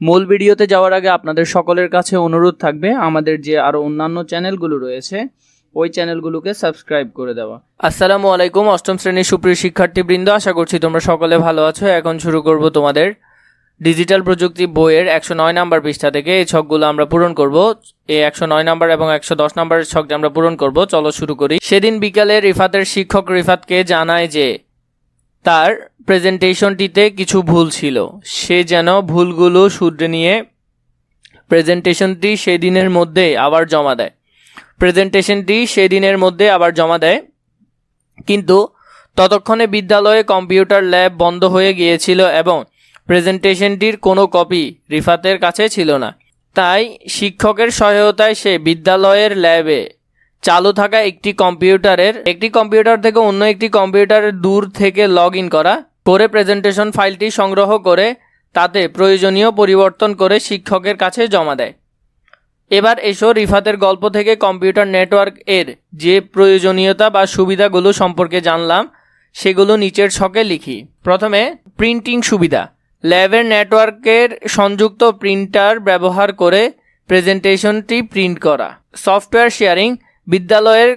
মূল ভিডিওতে যাওয়ার আগে আপনাদের সকলের কাছে অনুরোধ থাকবে আমাদের যে আরও অন্যান্য চ্যানেলগুলো রয়েছে, ওই চ্যানেলগুলোকে সাবস্ক্রাইব করে দেওয়া। আসসালামু আলাইকুম, অষ্টম শ্রেণির সুপ্রিয় শিক্ষার্থীবৃন্দ, আশা করছি তোমরা সকলে ভালো আছো। এখন শুরু করব তোমাদের ডিজিটাল প্রযুক্তি বইয়ের একশো নয় নাম্বার পৃষ্ঠা থেকে। এই ছকগুলো আমরা পূরণ করব। এই একশো নয় নাম্বার এবং একশো দশ নাম্বারের ছকটি আমরা পূরণ করব। চলো শুরু করি। সেদিন বিকালে রিফাতের শিক্ষক রিফাতকে জানায় যে তার প্রেজেন্টেশনটিতে কিছু ভুল ছিল। সে যেন ভুলগুলো শুধরে নিয়ে প্রেজেন্টেশনটি সেদিনের মধ্যে আবার জমা দেয়। প্রেজেন্টেশনটি সেদিনের মধ্যে আবার জমা দেয়। কিন্তু ততক্ষণে বিদ্যালয়ে কম্পিউটার ল্যাব বন্ধ হয়ে গিয়েছিল এবং প্রেজেন্টেশনটির কোনো কপি রিফাতের কাছে ছিল না। তাই শিক্ষকের সহায়তায় সে বিদ্যালয়ের ল্যাবে চালু থাকা একটি কম্পিউটারের, একটি কম্পিউটার থেকে অন্য একটি কম্পিউটারের দূর থেকে লগ ইন করা, করে প্রেজেন্টেশন ফাইলটি সংগ্রহ করে, তাতে প্রয়োজনীয় পরিবর্তন করে শিক্ষকের কাছে জমা দেয়। এবার এসো রিফাতের গল্প থেকে কম্পিউটার নেটওয়ার্ক এর যে প্রয়োজনীয়তা বা সুবিধাগুলো সম্পর্কে জানলাম, সেগুলো নিচের ছকে লিখি। প্রথমে, প্রিন্টিং সুবিধা। ল্যাবের নেটওয়ার্কের সংযুক্ত প্রিন্টার ব্যবহার করে প্রেজেন্টেশনটি প্রিন্ট করা। সফটওয়্যার শেয়ারিং বিদ্যালয়ের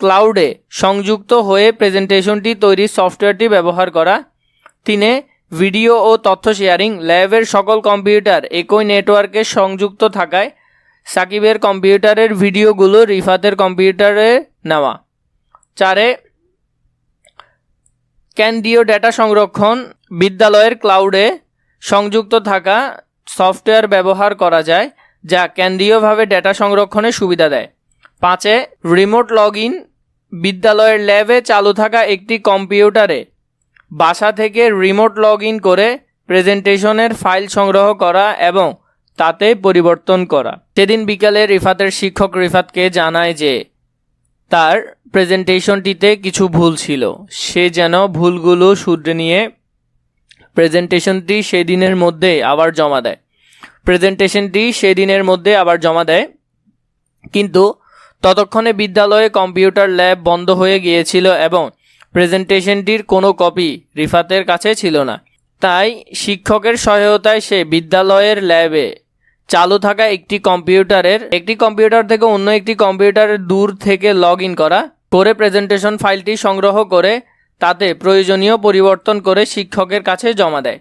ক্লাউডে সংযুক্ত হয়ে প্রেজেন্টেশনটি তৈরি সফটওয়্যারটি ব্যবহার করা। তিনে, ভিডিও ও তথ্য শেয়ারিং। ল্যাবের সকল কম্পিউটার একই নেটওয়ার্কে সংযুক্ত থাকায় সাকিবের কম্পিউটারের ভিডিওগুলো রিফাতের কম্পিউটারে নেওয়া। চারে, ক্যান্ডিও ডেটা সংরক্ষণ। বিদ্যালয়ের ক্লাউডে সংযুক্ত থাকা সফটওয়্যার ব্যবহার করা যায়, যা কেন্দ্রীয়ভাবে ডেটা সংরক্ষণে সুবিধা দেয়। পাঁচে রিমোট লগ ইন বিদ্যালয়ের ল্যাবে চালু থাকা একটি কম্পিউটারে বাসা থেকে রিমোট লগ ইন করে প্রেজেন্টেশনের ফাইল সংগ্রহ করা এবং তাতে পরিবর্তন করা। সেদিন বিকালে রিফাতের শিক্ষক রিফাতকে জানায় যে, তার প্রেজেন্টেশনটিতে কিছু ভুল ছিল। সে যেন ভুলগুলো শুধরে নিয়ে প্রেজেন্টেশনটি সেদিনের মধ্যে আবার জমা দেয়। প্রেজেন্টেশনটি সেদিনের মধ্যে আবার জমা দেয়, কিন্তু ততক্ষণে বিদ্যালয়ে কম্পিউটার ল্যাব বন্ধ হয়ে গিয়েছিল এবং প্রেজেন্টেশনটির কোনো কপি রিফাতের কাছে ছিল না। তাই শিক্ষকের সহায়তায় সে বিদ্যালয়ের ল্যাবে চালু থাকা একটি কম্পিউটারের, একটি কম্পিউটার থেকে অন্য একটি কম্পিউটারের দূর থেকে লগ ইন করা করে প্রেজেন্টেশন ফাইলটি সংগ্রহ করে তাতে প্রয়োজনীয় পরিবর্তন করে শিক্ষকের কাছে জমা দেয়।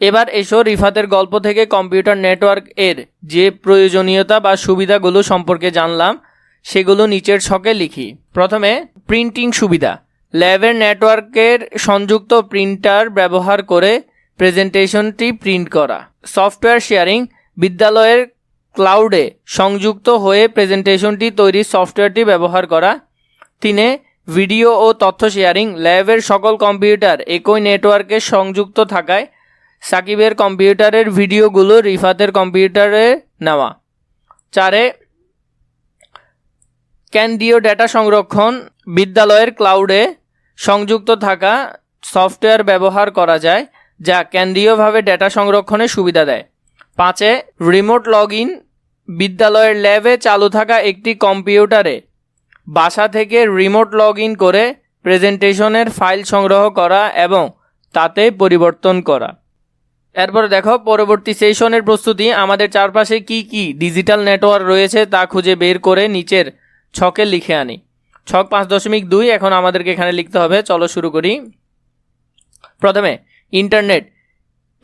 এবার এসো রিফাতের গল্প থেকে কম্পিউটার নেটওয়ার্ক এর যে প্রয়োজনীয়তা বা সুবিধাগুলো সম্পর্কে জানলাম। সেগুলো নিচের ছকে লিখি। প্রথমে প্রিন্টিং সুবিধা। ল্যাবের নেটওয়ার্কের সংযুক্ত প্রিন্টার ব্যবহার করে প্রেজেন্টেশনটি প্রিন্ট করা। সফটওয়্যার শেয়ারিং বিদ্যালয়ের ক্লাউডে সংযুক্ত হয়ে প্রেজেন্টেশনটি তৈরি সফটওয়্যারটি ব্যবহার করা। তিনে ভিডিও ও তথ্য শেয়ারিং ল্যাবের সকল কম্পিউটার একই নেটওয়ার্কে সংযুক্ত থাকায় সাকিবের কম্পিউটারের ভিডিওগুলো রিফাতের কম্পিউটারে নেওয়া। চারে ক্যান্ডিও ডেটা সংরক্ষণ বিদ্যালয়ের ক্লাউডে সংযুক্ত থাকা সফটওয়্যার ব্যবহার করা যায়, যা কেন্দ্রীয়ভাবে ডেটা সংরক্ষণে সুবিধা দেয়। পাঁচে রিমোট লগ ইন বিদ্যালয়ের ল্যাবে চালু থাকা একটি কম্পিউটারে বাসা থেকে রিমোট লগ ইন করে প্রেজেন্টেশনের ফাইল সংগ্রহ করা এবং তাতে পরিবর্তন করা। এরপরে দেখো, পরবর্তী সেশনের প্রস্তুতি। আমাদের চারপাশে কি কি ডিজিটাল নেটওয়ার্ক রয়েছে তা খুঁজে বের করে নিচের ছকে লিখে আনি। ছক পাঁচ দশমিক দুই এখন আমাদেরকে এখানে লিখতে হবে। চলো শুরু করি। প্রথমে, ইন্টারনেট।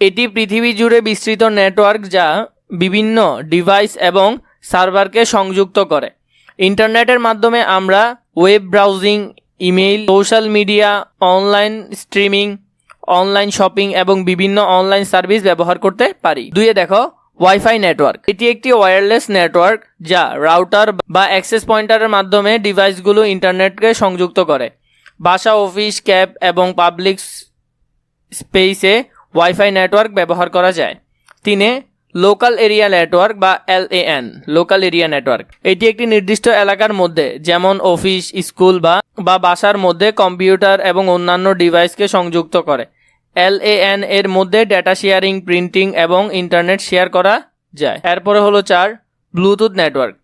এটি পৃথিবী জুড়ে বিস্তৃত নেটওয়ার্ক যা বিভিন্ন ডিভাইস এবং সার্ভারকে সংযুক্ত করে। ইন্টারনেটের মাধ্যমে আমরা web browsing, email, social media, online streaming, online shopping এবং বিভিন্ন অনলাইন সার্ভিস ব্যবহার করতে পারি। দুইয়ে দেখো ওয়াইফাই নেটওয়ার্ক এটি একটি ওয়্যারলেস নেটওয়ার্ক যা রাউটার বা অ্যাক্সেস পয়েন্টারের মাধ্যমে ডিভাইসগুলো ইন্টারনেটকে সংযুক্ত করে। বাসা অফিস ক্যাব এবং পাবলিক স্পেসে ওয়াইফাই নেটওয়ার্ক ব্যবহার করা যায়। তিনে লোকাল এরিয়া নেটওয়ার্ক বা এলএএন লোকাল এরিয়া নেটওয়ার্ক এটি একটি নির্দিষ্ট এলাকার মধ্যে, যেমন অফিস স্কুল বা বা বাসার মধ্যে কম্পিউটার এবং অন্যান্য ডিভাইসকে সংযুক্ত করে। এলএএন এর মধ্যে ডেটা শেয়ারিং প্রিন্টিং এবং ইন্টারনেট শেয়ার করা যায়। এরপরে হলো চার ব্লুটুথ নেটওয়ার্ক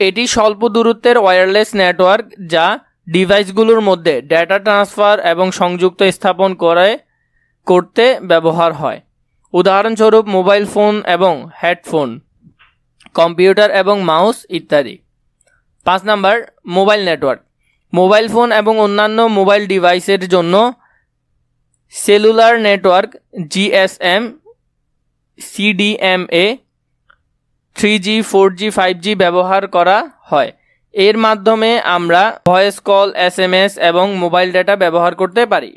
এটি স্বল্প দূরত্বের ওয়্যারলেস নেটওয়ার্ক যা ডিভাইসগুলোর মধ্যে ডেটা ট্রান্সফার এবং সংযুক্ত স্থাপন করে, করতে ব্যবহার হয়। উদাহরণস্বরূপ মোবাইল ফোন এবং হেডফোন কম্পিউটার এবং মাউস ইত্যাদি। পাঁচ number mobile network mobile phone এবং অন্যান্য মোবাইল ডিভাইসের জন্য cellular network GSM CDMA three G, four G, five G ব্যবহার করা হয়। এর মাধ্যমে আমরা voice call S M S এবং মোবাইল ডেটা ব্যবহার করতে পারি।